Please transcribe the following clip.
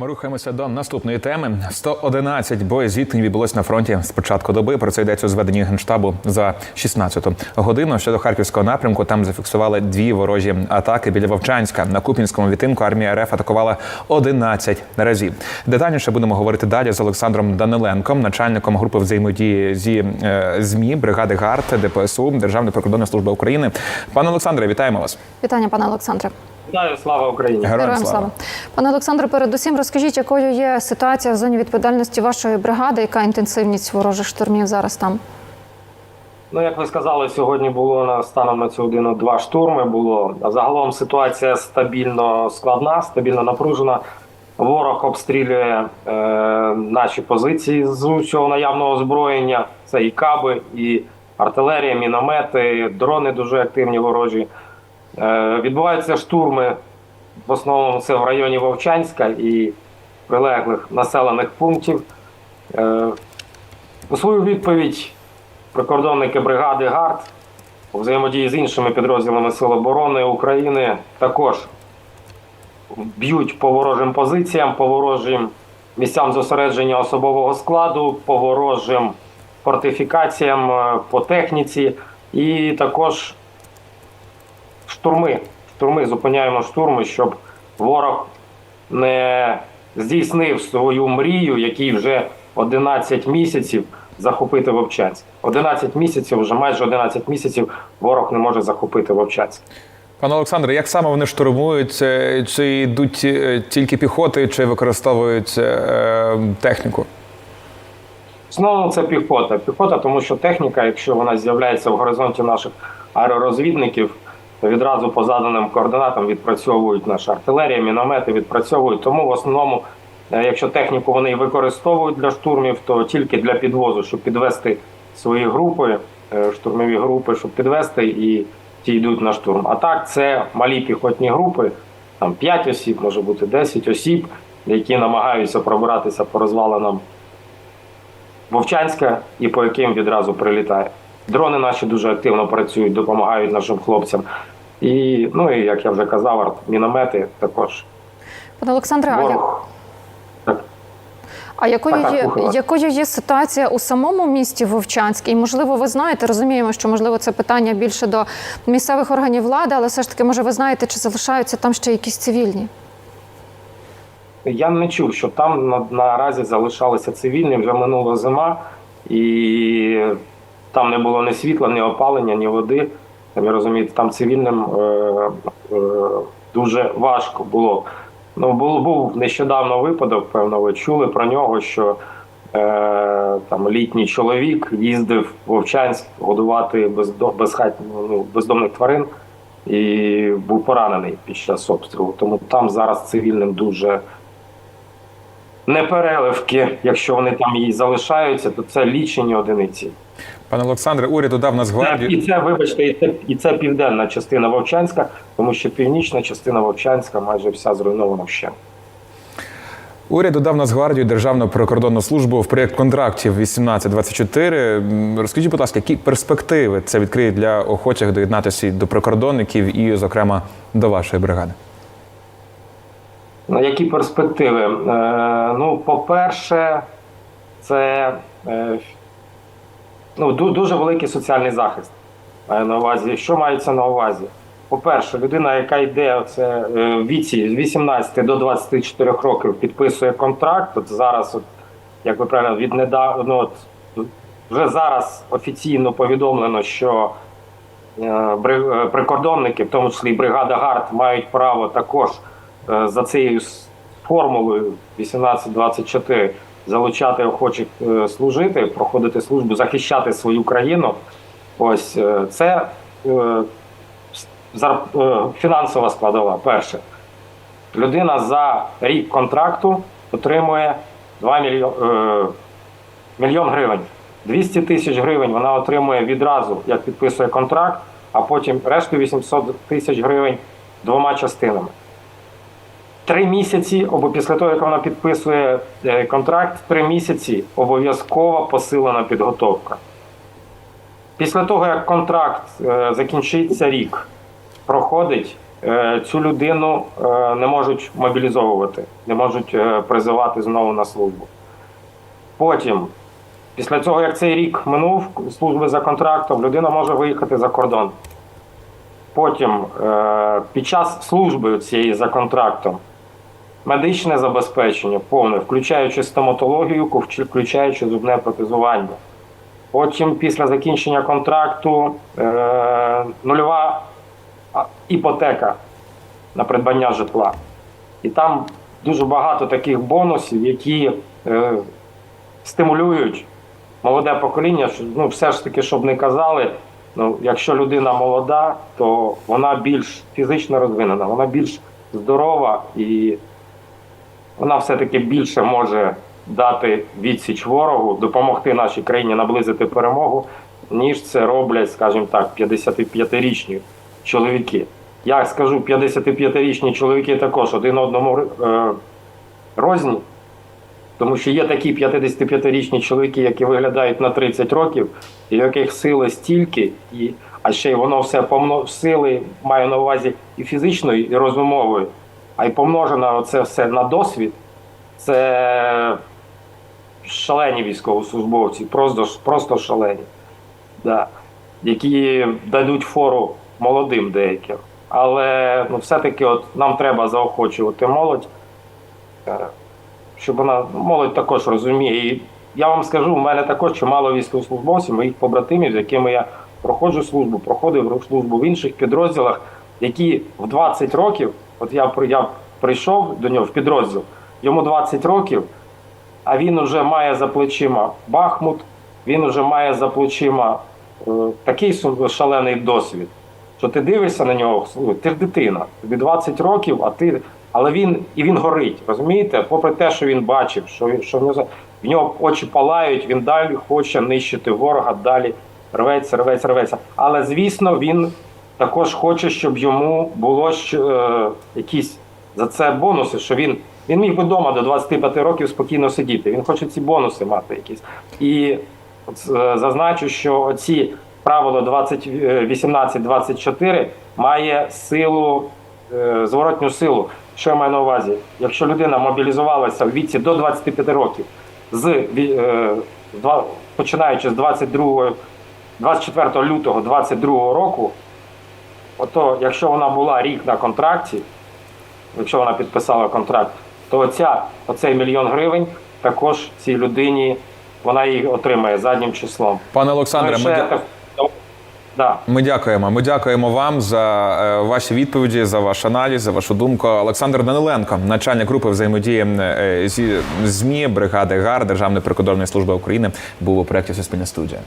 Ми рухаємося до наступної теми. 111 боєзіткнень відбулось на фронті з початку доби. Про це йдеться у зведенні генштабу за 16-ту годину. Щодо харківського напрямку, там зафіксували дві ворожі атаки біля Вовчанська. На Купінському відтинку армія РФ атакувала 11 разів. Детальніше будемо говорити далі з Олександром Даниленком, начальником групи взаємодії зі е, змі бригади ГАРД ДПСУ Державної прикордонної служби України. Пане Олександре, вітаємо вас. Вітання, пане Олександре. Вітаю, слава Україні! Героям слава. слава. Пане Олександре, передусім розкажіть, якою є ситуація в зоні відповідальності вашої бригади, яка інтенсивність ворожих штурмів зараз там? Ну, як ви сказали, сьогодні було на станом на цю годину два штурми. Було загалом ситуація стабільно складна, стабільно напружена. Ворог обстрілює е, наші позиції з усього наявного озброєння. Це і каби, і артилерія, міномети, дрони дуже активні ворожі. Е, відбуваються штурми. В основному це в районі Вовчанська і прилеглих населених пунктів. Е, у свою відповідь прикордонники бригади ГАРД у взаємодії з іншими підрозділами Сил оборони України також б'ють по ворожим позиціям, по ворожим місцям зосередження особового складу, по ворожим фортифікаціям, е, по техніці і також штурми. Штурми зупиняємо штурми, щоб ворог не здійснив свою мрію, який вже 11 місяців захопити Вовчанськ. 11 місяців, вже майже 11 місяців ворог не може захопити Вовчанськ. Пане Олександре, як саме вони штурмують? Е, Чи йдуть е, тільки піхоти, чи використовують е, техніку? Основному це піхота. Піхота, тому що техніка, якщо вона з'являється в горизонті наших аеророзвідників, відразу по заданим координатам відпрацьовують наша артилерія, міномети відпрацьовують. Тому в основному, е, якщо техніку вони використовують для штурмів, то тільки для підвозу, щоб підвести свої групи, е, штурмові групи, щоб підвести і ті йдуть на штурм. А так, це малі піхотні групи, там 5 осіб, може бути 10 осіб, які намагаються пробиратися по розвалинам Вовчанська і по яким відразу прилітає. Дрони наші дуже активно працюють, допомагають нашим хлопцям. І, ну і як я вже казав, міномети також. Пане Олександре, а, як, Так. а якою, є, якою є ситуація у самому місті Вовчанськ? І, можливо, ви знаєте, розуміємо, що можливо це питання більше до місцевих органів влади, але все ж таки, може, ви знаєте, чи залишаються там ще якісь цивільні? Я не чув, що там на, наразі залишалися цивільні, вже минула зима, і там не було ні світла, ні опалення, ні води. Самі розумієте, там цивільним е, е, дуже важко було. Ну, був, був нещодавно випадок, певно, ви чули про нього, що е, там літній чоловік їздив в Вовчанськ годувати бездо, безхат, ну, бездомних тварин і був поранений під час обстрілу. Тому там зараз цивільним дуже непереливки, якщо вони там і залишаються, то це лічені одиниці. Пане Олександре, уряд додав Це, і це, вибачте, і це, і це південна частина Вовчанська, тому що північна частина Вовчанська майже вся зруйнована ще. Уряд додав Нацгвардію Державну прикордонну службу в проєкт контрактів 1824. М, Розкажіть, будь ласка, які перспективи це відкриє для охочих доєднатися до прикордонників і, зокрема, до вашої бригади? На які перспективи? Е, ну, по-перше, це е, ну, дуже великий соціальний захист. На увазі. Що мається на увазі? По-перше, людина, яка йде це, е, в віці з 18 до 24 років, підписує контракт. От зараз, от, як ви правильно, від недавно, ну, от, вже зараз офіційно повідомлено, що прикордонники, в тому числі бригада ГАРД, мають право також за цією формулою 1824 залучати охочих е, служити, проходити службу, захищати свою країну. Ось е, це е, е, фінансова складова. Перше, людина за рік контракту отримує 2 мільйон, е, мільйон гривень. 200 тисяч гривень вона отримує відразу, як підписує контракт, а потім решту 800 тисяч гривень двома частинами. Три місяці, або після того, як вона підписує е, контракт, три місяці обов'язкова посилена підготовка. Після того, як контракт е, закінчиться рік, проходить е, цю людину не можуть мобілізовувати, не можуть призивати знову на службу. Потім, після цього, як цей рік минув служби за контрактом, людина може виїхати за кордон. Потім, під час служби цієї за контрактом, медичне забезпечення повне, включаючи стоматологію, включаючи зубне протезування. Потім, після закінчення контракту, е, нульова іпотека на придбання житла. І там дуже багато таких бонусів, які е, стимулюють молоде покоління, ну, все ж таки, щоб не казали, ну, якщо людина молода, то вона більш фізично розвинена, вона більш здорова і вона все-таки більше може дати відсіч ворогу, допомогти нашій країні наблизити перемогу, ніж це роблять, скажімо так, 55-річні чоловіки. Я скажу, 55-річні чоловіки також один одному е, розні. Тому що є такі 55-річні чоловіки, які виглядають на 30 років, і яких сили стільки, і, а ще й воно все помно сили маю на увазі і фізичної, і розумової, а й помножено це все на досвід. Це шалені військовослужбовці, просто, просто шалені, да, які дадуть фору молодим деяким. Але ну, все-таки от нам треба заохочувати молодь е, щоб вона молодь також розуміє. І я вам скажу, у мене також чимало військовослужбовців, моїх побратимів, з якими я проходжу службу, проходив службу в інших підрозділах, які в 20 років, от я, я прийшов до нього в підрозділ, йому 20 років, а він вже має за плечима Бахмут, він вже має за плечима е, такий шалений досвід, що ти дивишся на нього, ти ж дитина, тобі 20 років, а ти. Але він і він горить, розумієте? Попри те, що він бачив, що що в нього в нього очі палають, він далі хоче нищити ворога, далі рветься, рветься, рветься. Але звісно, він також хоче, щоб йому було е, якісь за це бонуси, що він. Він міг би вдома до 25 років спокійно сидіти. Він хоче ці бонуси мати якісь. І е, зазначу, що оці правило 20, е, 18-24 має силу, е, зворотню силу. Що я маю на увазі? Якщо людина мобілізувалася в віці до 25 років, з, е, починаючи з 22, 24 лютого 22 року, ото якщо вона була рік на контракті, якщо вона підписала контракт, то оця, оцей мільйон гривень також цій людині вона її отримає заднім числом. Пане Олександре, Ну, ми, ще дя- да. ми дякуємо. Ми дякуємо вам за е, ваші відповіді, за ваш аналіз, за вашу думку. Олександр Даниленко, начальник групи взаємодії е, зі ЗМІ бригади ГАР Державної прикордонної служби України, був у проєкті Суспільна студія.